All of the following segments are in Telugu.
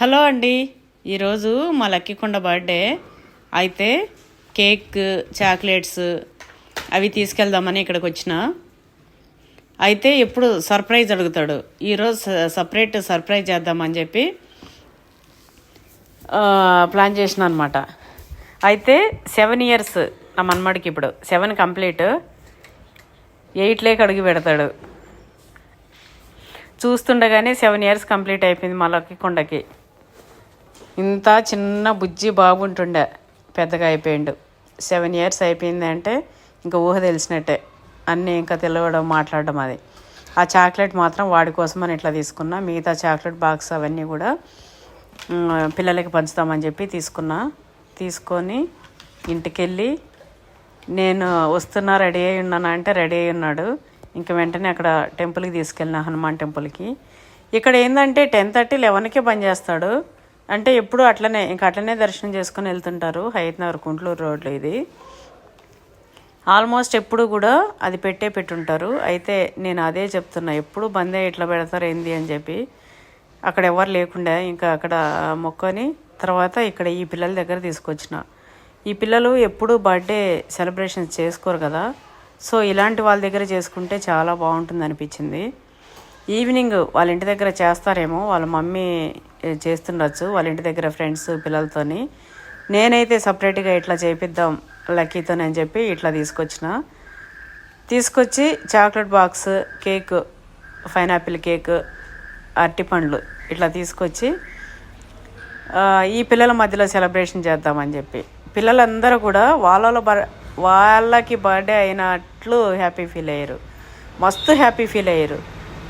హలో అండి. ఈరోజు మా లక్కీకొండ బర్త్డే. అయితే కేక్ చాక్లెట్స్ అవి తీసుకెళ్దామని ఇక్కడికి వచ్చిన. అయితే ఎప్పుడు సర్ప్రైజ్ అడుగుతాడు. ఈరోజు స- సపరేట్ సర్ప్రైజ్ చేద్దామని చెప్పి ప్లాన్ చేసిన అనమాట అయితే సెవెన్ ఇయర్స్ నా మనమడికి ఇప్పుడు. Seven complete. ఎయిట్ లేక అడుగు పెడతాడు. చూస్తుండగానే సెవెన్ ఇయర్స్ కంప్లీట్ అయిపోయింది మా కొండకి. ఇంత చిన్న బుజ్జి బాబు ఉంటుండే పెద్దగా అయిపోయిండు. సెవెన్ ఇయర్స్ అయిపోయిందంటే ఇంకా ఊహ తెలిసినట్టే. అన్నీ ఇంకా తెలవడం మాట్లాడడం అది. ఆ చాక్లెట్ మాత్రం వాడి కోసమని ఇట్లా తీసుకున్నా. మిగతా చాక్లెట్ బాక్స్ అవన్నీ కూడా పిల్లలకి పంచుతామని చెప్పి తీసుకున్నా. తీసుకొని ఇంటికి వెళ్ళి నేను వస్తున్నా రెడీ అయి ఉన్నానా అంటే రెడీ అయి ఉన్నాడు. ఇంక వెంటనే అక్కడ టెంపుల్కి తీసుకెళ్ళిన హనుమాన్ టెంపుల్కి. ఇక్కడ ఏంటంటే టెన్ థర్టీ లెవెన్కే పనిచేస్తాడు చేస్తాడు. అంటే ఎప్పుడు అట్లనే ఇంకా అట్లనే దర్శనం చేసుకొని వెళ్తుంటారు. హైదనగర్ నగర్ కుంట్లూరు రోడ్లో ఇది. ఆల్మోస్ట్ ఎప్పుడు కూడా అది పెట్టే పెట్టుంటారు. అయితే నేను అదే చెప్తున్నా ఎప్పుడు బందే ఇట్లా పెడతారు ఏంది అని చెప్పి. అక్కడ ఎవరు లేకుండా ఇంకా అక్కడ మొక్కని తర్వాత ఇక్కడ ఈ పిల్లల దగ్గర తీసుకొచ్చిన. ఈ పిల్లలు ఎప్పుడు బర్త్డే సెలబ్రేషన్స్ చేసుకోరు కదా. సో ఇలాంటి వాళ్ళ దగ్గర చేసుకుంటే చాలా బాగుంటుంది అనిపించింది. ఈవినింగ్ వాళ్ళ ఇంటి దగ్గర చేస్తారేమో వాళ్ళ మమ్మీ చేస్తుండొచ్చు. వాళ్ళ ఇంటి దగ్గర ఫ్రెండ్స్ పిల్లలతోని. నేనైతే సపరేట్గా ఇట్లా చేపిద్దాం లక్కీతోనని చెప్పి ఇట్లా తీసుకొచ్చిన. తీసుకొచ్చి chocolate box cake pineapple cake అరటిపండ్లు ఇట్లా తీసుకొచ్చి ఈ పిల్లల మధ్యలో సెలబ్రేషన్ చేద్దామని చెప్పి. పిల్లలందరూ కూడా వాళ్ళ బర్ వాళ్ళకి బర్త్డే అయినట్లు హ్యాపీ ఫీల్ అయ్యారు. మస్తు హ్యాపీ ఫీల్ అయ్యారు.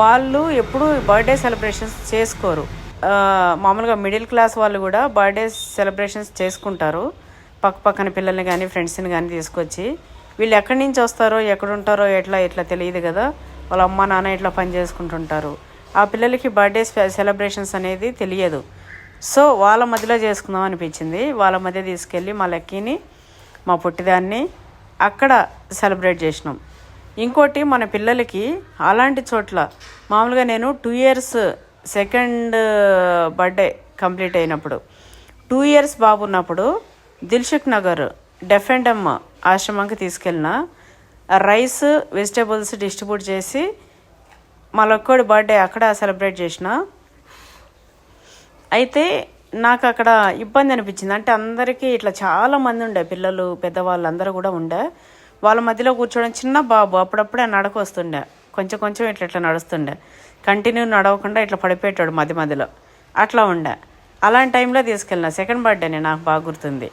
వాళ్ళు ఎప్పుడు బర్త్డే సెలబ్రేషన్స్ చేసుకోరు. మామూలుగా మిడిల్ క్లాస్ వాళ్ళు కూడా బర్త్డేస్ సెలబ్రేషన్స్ చేసుకుంటారు. పక్క పక్కన పిల్లల్ని కానీ ఫ్రెండ్స్ని కానీ తీసుకొచ్చి వీళ్ళు ఎక్కడి నుంచి వస్తారో ఎక్కడుంటారో ఎట్లా ఎట్లా తెలియదు కదా. వాళ్ళ అమ్మ నాన్న ఇట్లా పని చేసుకుంటుంటారు. ఆ పిల్లలకి బర్త్డే సెలబ్రేషన్స్ అనేది తెలియదు. సో వాళ్ళ మధ్యలో చేసుకుందాం అనిపించింది. వాళ్ళ మధ్య తీసుకెళ్ళి మా లక్కీని మా పుట్టిదాన్ని అక్కడ సెలబ్రేట్ చేసినాం. ఇంకోటి మన పిల్లలకి అలాంటి చోట్ల మామూలుగా నేను two years second birthday complete అయినప్పుడు. టూ ఇయర్స్ బాబు ఉన్నప్పుడు దిల్షుక్ నగర్ డెఫెండమ్ ఆశ్రమంకి తీసుకెళ్ళిన రైస్ వెజిటేబుల్స్ డిస్ట్రిబ్యూట్ చేసి మళ్ళొక్కడి బర్త్డే అక్కడ సెలబ్రేట్ చేసిన. అయితే నాకు అక్కడ ఇబ్బంది అనిపించింది. అంటే అందరికీ ఇట్లా చాలా మంది ఉండే పిల్లలు పెద్దవాళ్ళు అందరూ కూడా ఉండే. వాళ్ళ మధ్యలో కూర్చోవడం చిన్న బాబు అప్పుడప్పుడే నడక వస్తుండే కొంచెం కొంచెం ఇట్లా ఇట్లా నడుస్తుండే. కంటిన్యూ నడవకుండా ఇట్లా పడిపోయేటాడు మధ్య మధ్యలో. అట్లా ఉండే. అలాంటి టైంలో తీసుకెళ్ళిన. సెకండ్ బర్త్డేనే నాకు బాగా గుర్తుంది.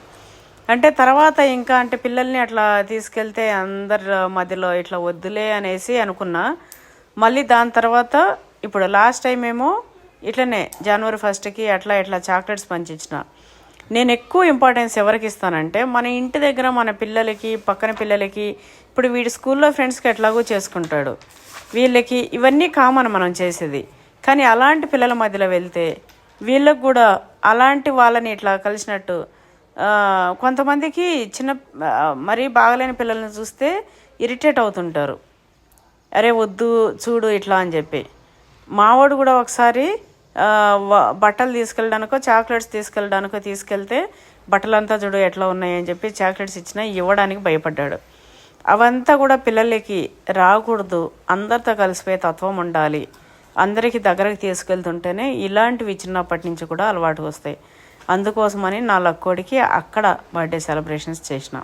అంటే తర్వాత ఇంకా అంటే పిల్లల్ని అట్లా తీసుకెళ్తే అందరి మధ్యలో ఇట్లా వద్దులే అనేసి అనుకున్నా. మళ్ళీ దాని తర్వాత ఇప్పుడు లాస్ట్ టైం ఏమో ఇట్లనే జనవరి ఫస్ట్కి అట్లా ఇట్లా చాక్లెట్స్ పంచించిన నేను ఎక్కువ ఇంపార్టెన్స్ ఎవరికి ఇస్తానంటే మన ఇంటి దగ్గర మన పిల్లలకి పక్కన పిల్లలకి ఇప్పుడు వీడి స్కూల్లో ఫ్రెండ్స్కి ఎట్లాగో చేసుకుంటాడు. వీళ్ళకి ఇవన్నీ కామన్ మనం చేసేది. కానీ అలాంటి పిల్లల మధ్యలో వెళ్తే వీళ్ళకు కూడా అలాంటి వాళ్ళని ఇట్లా కలిసినట్టు కొంతమందికి చిన్న మరీ బాగలేని పిల్లల్ని చూస్తే ఇరిటేట్ అవుతుంటారు. అరే వద్దు చూడు ఇట్లా అని చెప్పి. మావాడు కూడా ఒకసారి బట్టలు తీసుకెళ్ళడానికో చాక్లెట్స్ తీసుకెళ్ళడానికో తీసుకెళ్తే బట్టలంతా చూడు ఎట్లా ఉన్నాయని చెప్పి చాక్లెట్స్ ఇచ్చినా ఇవ్వడానికి భయపడ్డాడు. అవంతా కూడా పిల్లలకి రాకూడదు. అందరితో కలిసిపోయే తత్వం ఉండాలి. అందరికీ దగ్గరకు తీసుకెళ్తుంటేనే ఇలాంటివి చిన్నప్పటి నుంచి కూడా అలవాటు వస్తాయి. అందుకోసమని నా లక్కోడికి అక్కడ బర్త్డే సెలబ్రేషన్స్ చేసిన.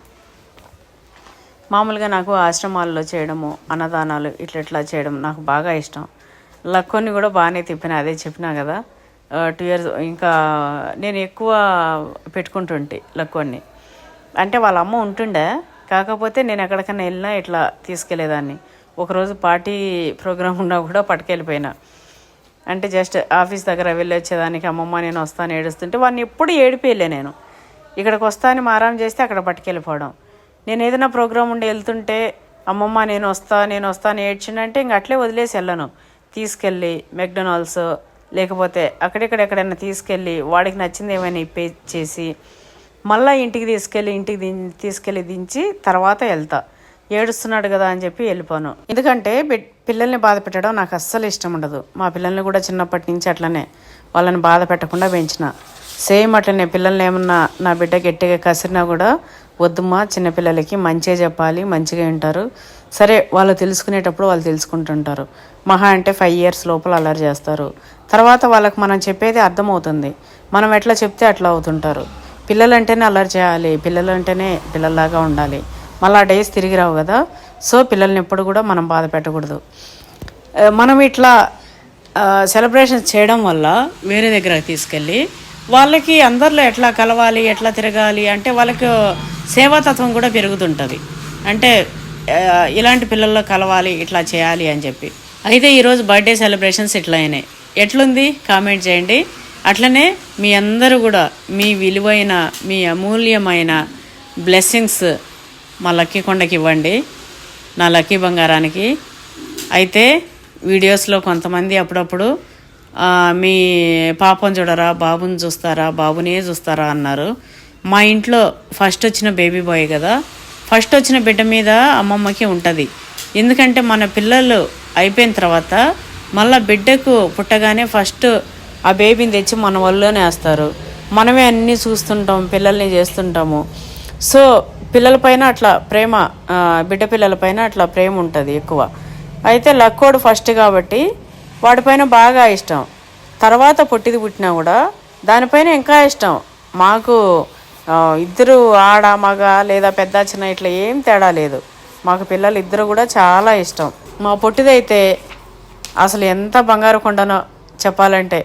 మామూలుగా నాకు ఆశ్రమాల్లో చేయడము అన్నదానాలు ఇట్లా ఇట్లా చేయడం నాకు బాగా ఇష్టం. లక్కోని కూడా బాగానే తిప్పిన అదే చెప్పినా కదా. టూ ఇయర్స్ ఇంకా నేను ఎక్కువ పెట్టుకుంటుంటే లక్కోని. అంటే వాళ్ళ అమ్మ ఉంటుండే కాకపోతే నేను ఎక్కడికైనా వెళ్ళినా ఇట్లా తీసుకెళ్ళేదాన్ని. ఒకరోజు పార్టీ ప్రోగ్రామ్ ఉన్నా కూడా పట్టుకెళ్ళిపోయినా. అంటే జస్ట్ ఆఫీస్ దగ్గర వెళ్ళి వచ్చేదానికి అమ్మమ్మ నేను వస్తాను ఏడుస్తుంటే వాడిని ఎప్పుడు ఏడిపోయలే నేను. ఇక్కడికి వస్తాను మారాం చేస్తే అక్కడ పట్టుకెళ్ళిపోవడం. నేను ఏదైనా ప్రోగ్రామ్ ఉండి వెళ్తుంటే అమ్మమ్మ నేను వస్తా నేను వస్తాను ఏడ్చిండంటే ఇంక అట్లే వదిలేసి వెళ్ళను. తీసుకెళ్ళి మెక్డొనాల్డ్స్ లేకపోతే అక్కడెక్కడ ఎక్కడైనా తీసుకెళ్ళి వాడికి నచ్చింది ఏమైనా ఇప్పే చేసి మళ్ళీ ఇంటికి తీసుకెళ్ళి ఇంటికి దిం- తీసుకెళ్ళి దించి తర్వాత వెళ్తా ఏడుస్తున్నాడు కదా అని చెప్పి వెళ్ళిపోను. ఎందుకంటే పిల్లల్ని బాధ పెట్టడం నాకు అస్సలు ఇష్టం ఉండదు. మా పిల్లల్ని కూడా చిన్నప్పటి నుంచి అట్లనే వాళ్ళని బాధ పెట్టకుండా పెంచిన. సేమ్ అట్లనే పిల్లల్ని ఏమన్నా నా బిడ్డ గట్టిగా కసిరినా కూడా వద్దుమా చిన్నపిల్లలకి మంచిగా చెప్పాలి మంచిగా ఉంటారు సరే వాళ్ళు తెలుసుకునేటప్పుడు వాళ్ళు తెలుసుకుంటుంటారు. మహా అంటే ఫైవ్ ఇయర్స్ లోపల అల్లరి చేస్తారు. తర్వాత వాళ్ళకి మనం చెప్పేది అర్థమవుతుంది. మనం ఎట్లా చెప్తే అట్లా అవుతుంటారు. పిల్లలంటేనే అల్లరి చేయాలి పిల్లలంటేనే పిల్లల్లాగా ఉండాలి. మళ్ళీ ఆ డేస్ తిరిగి రావు కదా. సో పిల్లల్ని ఎప్పుడు కూడా మనం బాధ పెట్టకూడదు. మనం ఇట్లా సెలబ్రేషన్స్ చేయడం వల్ల వేరే దగ్గరకు తీసుకెళ్ళి వాళ్ళకి అందరిలో ఎట్లా కలవాలి ఎట్లా తిరగాలి అంటే వాళ్ళకి సేవాతత్వం కూడా పెరుగుతుంటుంది. అంటే ఇలాంటి పిల్లల్లో కలవాలి ఇట్లా చేయాలి అని చెప్పి. అయితే ఈరోజు బర్త్డే సెలబ్రేషన్స్ ఇట్లా అయినాయి. ఎట్లుంది? కామెంట్ చేయండి. అట్లనే మీ అందరూ కూడా మీ విలువైన మీ అమూల్యమైన బ్లెస్సింగ్స్ మా లక్కీ కొండకి ఇవ్వండి. నా లక్కీ బంగారానికి. అయితే వీడియోస్లో కొంతమంది అప్పుడప్పుడు మీ పాపం చూడరా బాబుని చూస్తారా బాబునే చూస్తారా అన్నారు. మా ఇంట్లో ఫస్ట్ వచ్చిన బేబీ బాయ్ కదా. ఫస్ట్ వచ్చిన బిడ్డ మీద అమ్మమ్మకి ఉంటుంది. ఎందుకంటే మన పిల్లలు అయిపోయిన తర్వాత మళ్ళీ బిడ్డకు పుట్టగానే ఫస్ట్ ఆ బేబీని తెచ్చి మన వల్లనే వేస్తారు. మనమే అన్నీ చూస్తుంటాం పిల్లల్ని చేస్తుంటాము. సో పిల్లలపైన అట్లా ప్రేమ బిడ్డ పిల్లలపైన అట్లా ప్రేమ ఉంటుంది ఎక్కువ. అయితే లక్కోడు ఫస్ట్ కాబట్టి వాడిపైన బాగా ఇష్టం. తర్వాత పొట్టిది పుట్టినా కూడా దానిపైన ఇంకా ఇష్టం. మాకు ఇద్దరు ఆడ మగ లేదా పెద్ద చిన్న ఇట్లా ఏం తేడా లేదు. మాకు పిల్లలు ఇద్దరు కూడా చాలా ఇష్టం. మా పొట్టిదైతే అసలు ఎంత బంగారు కొండనో చెప్పాలంటే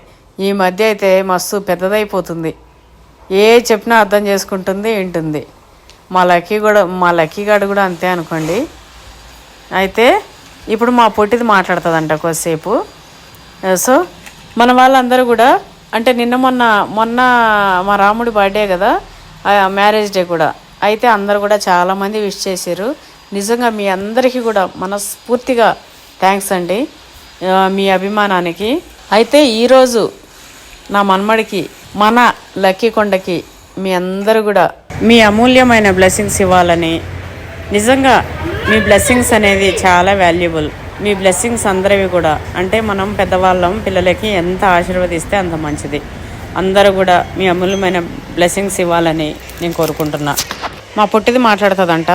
ఈ మధ్య అయితే మస్తు పెద్దదైపోతుంది. ఏ చెప్పినా అర్థం చేసుకుంటుంది వింటుంది. మా లక్కీ కూడా మా లక్కీ గాడు కూడా అంతే అనుకోండి. అయితే ఇప్పుడు మా పొట్టిది మాట్లాడుతుందంట కొద్దిసేపు. సో మన వాళ్ళందరూ కూడా అంటే నిన్న మొన్న మొన్న మా రాముడి బర్త్డే కదా మ్యారేజ్ డే కూడా. అయితే అందరు కూడా చాలామంది విష్ చేశారు నిజంగా మీ అందరికీ కూడా మనస్ఫూర్తిగా థ్యాంక్స్ అండి. మీ అభిమానానికి. అయితే ఈరోజు నా మన్మడికి మన లక్కీ కొండకి మీ అందరూ కూడా మీ అమూల్యమైన బ్లెస్సింగ్స్ ఇవ్వాలని. నిజంగా మీ బ్లెస్సింగ్స్ అనేది చాలా వాల్యుబుల్ మీ బ్లెస్సింగ్స్ అందరివి కూడా. అంటే మనం పెద్దవాళ్ళం పిల్లలకి ఎంత ఆశీర్వదిస్తే అంత మంచిది. అందరూ కూడా మీ అమూల్యమైన బ్లెస్సింగ్స్ ఇవ్వాలని నేను కోరుకుంటున్నా. మా పుట్టిది మాట్లాడుతుందంట.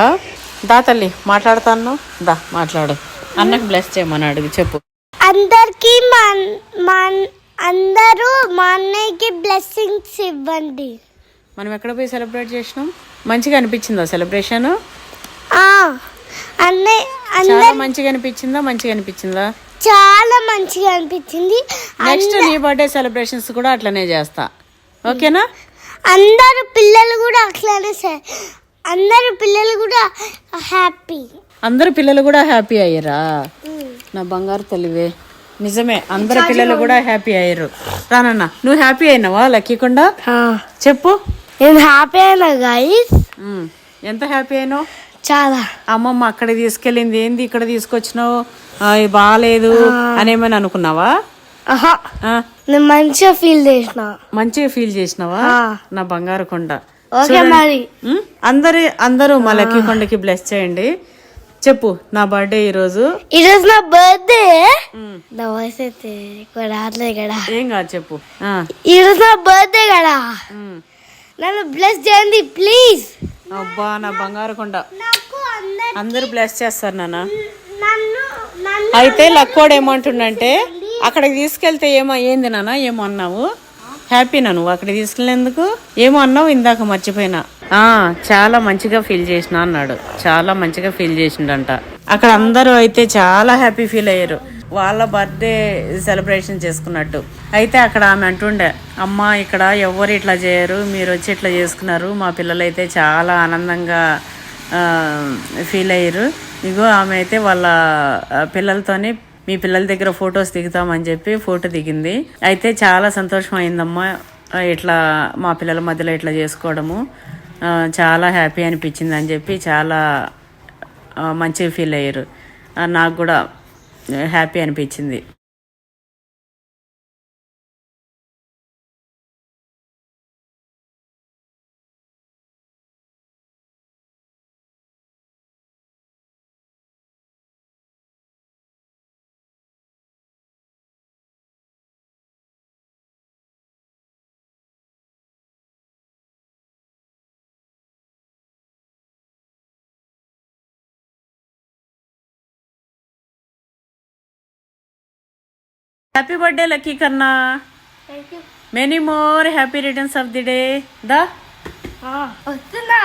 దా తల్లి మాట్లాడతాను. దా మాట్లాడు. అన్నకు బ్లెస్ చేయమని అడుగు చెప్పు. అందరికి అందరూ మా అన్నయ్యకి బ్లెస్సింగ్స్ ఇవ్వండి. మనం ఎక్కడ పోయి సెలబ్రేట్ చేసినాం? మంచిగా అనిపించిందా సెలబ్రేషన్ చాలా మంచిగా అనిపించిందా? మంచిగా అనిపించిందా? చాలా మంచిగా అనిపించింది. నెక్స్ట్ నీ బర్త్డే సెలబ్రేషన్స్ కూడా అట్లనే చేస్తా. ఓకేనా? అందరు పిల్లలు కూడా అట్లానే అందరు పిల్లలు కూడా హ్యాపీ. అందరు పిల్లలు కూడా హ్యాపీ అయ్యారా? నా బంగారు తల్లివే. నిజమే అందరు పిల్లలు కూడా హ్యాపీ అయ్యారు. రానన్న నువ్వు హ్యాపీ అయినావా లక్కీకుండా చెప్పు. నేను హ్యాపీ అయినా గైస్ ఉమ్, ఎంత హ్యాపీ అయినావు? చాలా. అమ్మమ్మ అక్కడ తీసుకెళ్ళింది ఏంది ఇక్కడ తీసుకొచ్చినావు? బాగాలేదు అని ఏమైనా అనుకున్నావా? మంచిగా ఫీల్ చేసిన. మంచిగా ఫీల్ చేసినావా. నా బంగారు కొండ. అందరి అందరూ మా లక్కీ కొండకి బ్లెస్ చేయండి. చెప్పు నా బర్త్డే ఈరోజు. ఈరోజు నా బర్త్డే నా వాయిస్ అయితే రావట్లేదు కదా ఏం కాదు చెప్పు. ఆ, ఈరోజు నా బర్త్డే కదా. నన్ను బ్లెస్ చేయండి ప్లీజ్ అబ్బా నా బంగారు కొండ. అందరు బ్లెస్ చేస్తారు నన్ను అయితే లక్కోడు ఏమంటుండంటే అక్కడికి తీసుకెళ్తే ఏమో ఏంది నాన్న ఏమో అన్నావు? హ్యాపీనా నువ్వు అక్కడికి తీసుకెళ్ళేందుకు ఏమో అన్నావు ఇందాక మర్చిపోయినా. ఆ చాలా మంచిగా ఫీల్ చేసిన అన్నాడు. చాలా మంచిగా ఫీల్ చేసిండంట. అక్కడ అందరూ అయితే చాలా హ్యాపీ ఫీల్ అయ్యారు. వాళ్ళ బర్త్డే సెలబ్రేషన్ చేసుకున్నట్టు. అయితే అక్కడ ఆమె అంటుండే అమ్మ ఇక్కడ ఎవరు ఇట్లా చేయరు మీరు వచ్చి ఇట్లా చేసుకున్నారు. మా పిల్లలు అయితే చాలా ఆనందంగా ఫీల్ అయ్యారు. ఇగో ఆమె అయితే వాళ్ళ పిల్లలతోని మీ పిల్లల దగ్గర ఫొటోస్ దిగుతామని చెప్పి ఫోటో దిగింది. అయితే చాలా సంతోషం అయిందమ్మా. ఇట్లా మా పిల్లల మధ్యలో ఇట్లా చేసుకోవడము చాలా హ్యాపీ అనిపించింది అని చెప్పి చాలా మంచిగా ఫీల్ అయ్యారు. నాకు కూడా హ్యాపీ అనిపించింది. హ్యాపీ బర్త్డే లక్కీ కన్నా many more happy returns of the day దా వస్తున్నా.